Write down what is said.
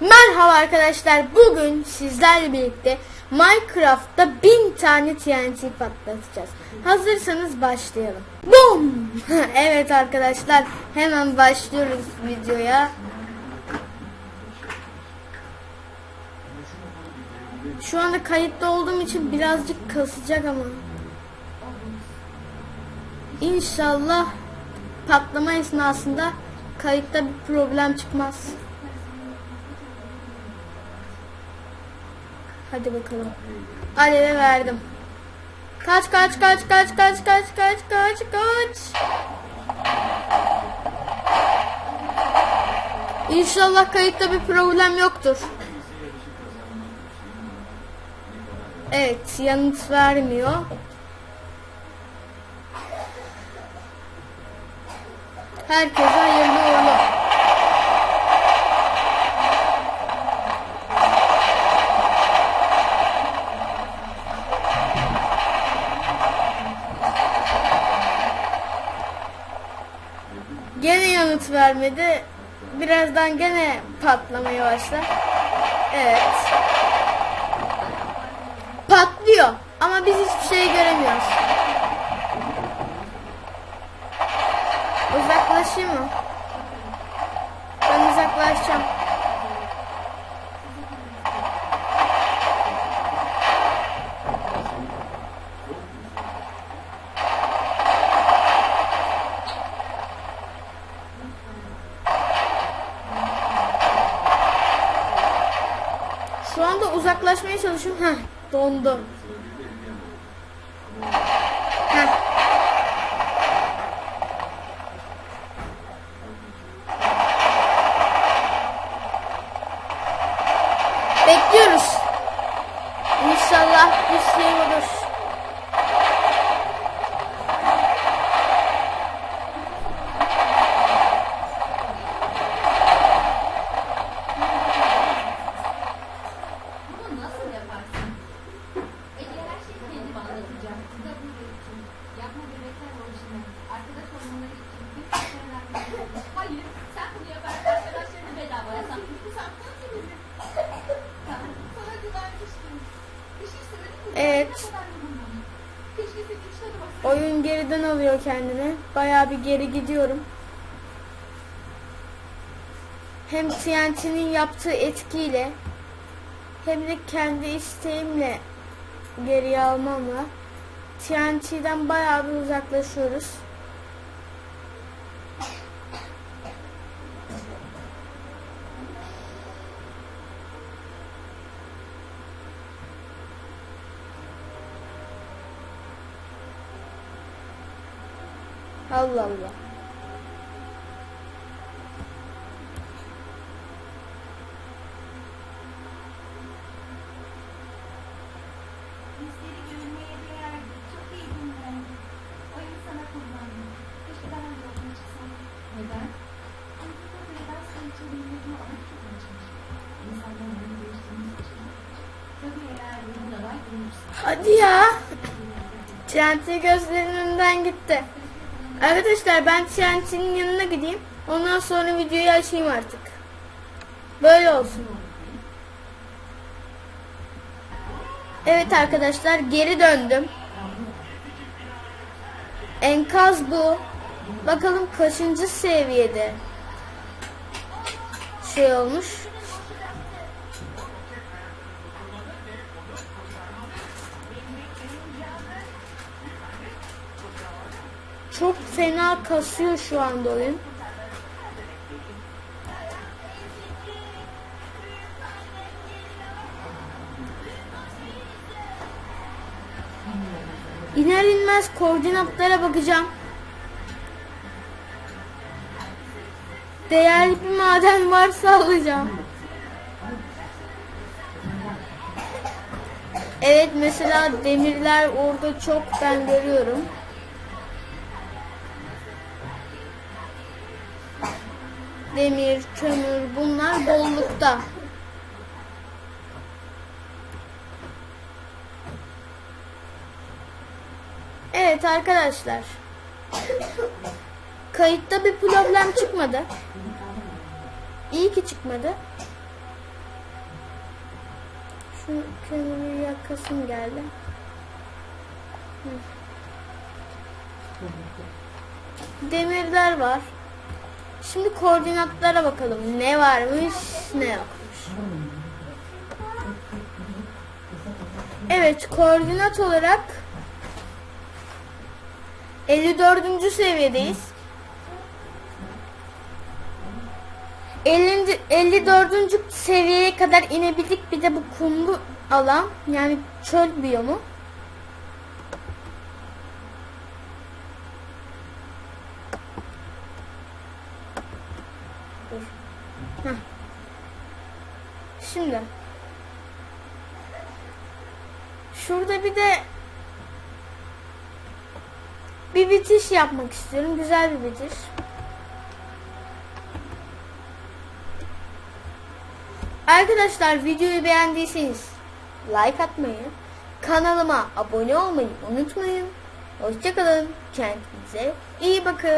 Merhaba arkadaşlar. Bugün sizlerle birlikte Minecraft'ta bin tane TNT patlatacağız. Hazırsanız başlayalım. Bum! evet arkadaşlar hemen başlıyoruz videoya. Şu anda kayıtta olduğum için birazcık kasacak ama. İnşallah patlama esnasında kayıtta bir problem çıkmaz. Hadi bakalım. Alev'e verdim. Kaç kaç kaç kaç kaç kaç kaç kaç kaç. İnşallah kayıtta bir problem yoktur. Evet yanıt vermiyor. Herkese hayırlı uğurlu. Gene yanıt vermedi. Birazdan gene patlamaya başlar. Evet. Patlıyor. Ama biz hiçbir şey göremiyoruz. Uzaklaşayım mı? Ben uzaklaşacağım. Şu anda uzaklaşmaya çalışıyorum. Heh, dondum. Heh. Bekliyoruz. İnşallah bir şey olur. Bunu nasıl yaparsın? Ece her şeyi kendim anlatacağım. Size bu için. Yapma bebekler orijinal. Arkadaş olmaları için bir fikirler hakkında. Hayır, sen bunu yaparsın. Arkadaşlarını bedava yasan. Bu saptan senin. Tamam, sana güvenmiştim. Bir şey söyledim mi? Evet. Keşke senin içine de. Oyun geriden alıyor kendini. Bayağı bir geri gidiyorum. Hem TNT'nin yaptığı etkiyle hem de kendi isteğimle geriye almamla TNT'den bayağı bir uzaklaşıyoruz. Allah Allah. Hadi ya. TNT gözlerinin önünden gitti. Arkadaşlar ben TNT'nin yanına gideyim. Ondan sonra videoyu açayım artık. Böyle olsun. Evet arkadaşlar geri döndüm. Enkaz bu. Bakalım kaçıncı seviyede şey olmuş. Çok fena kasıyor şu anda oyun. İner inmez koordinatlara bakacağım. Değerli bir maden varsa alacağım. Evet mesela demirler orada çok ben görüyorum. demir, kömür bunlar bollukta. Evet arkadaşlar. Kayıtta bir problem çıkmadı. İyi ki çıkmadı. Şu kömürü yakasım geldi. Demirler var. Şimdi koordinatlara bakalım. Ne varmış, ne yokmuş. Evet, koordinat olarak 54. seviyedeyiz. 50. 54. seviyeye kadar inebildik. Bir de bu kumlu alan yani çöl biyomu. Heh. Şimdi şurada bir de bir bitiş yapmak istiyorum. Güzel bir bitiş. Arkadaşlar videoyu beğendiyseniz like atmayı, kanalıma abone olmayı unutmayın. Hoşçakalın. Kendinize iyi bakın.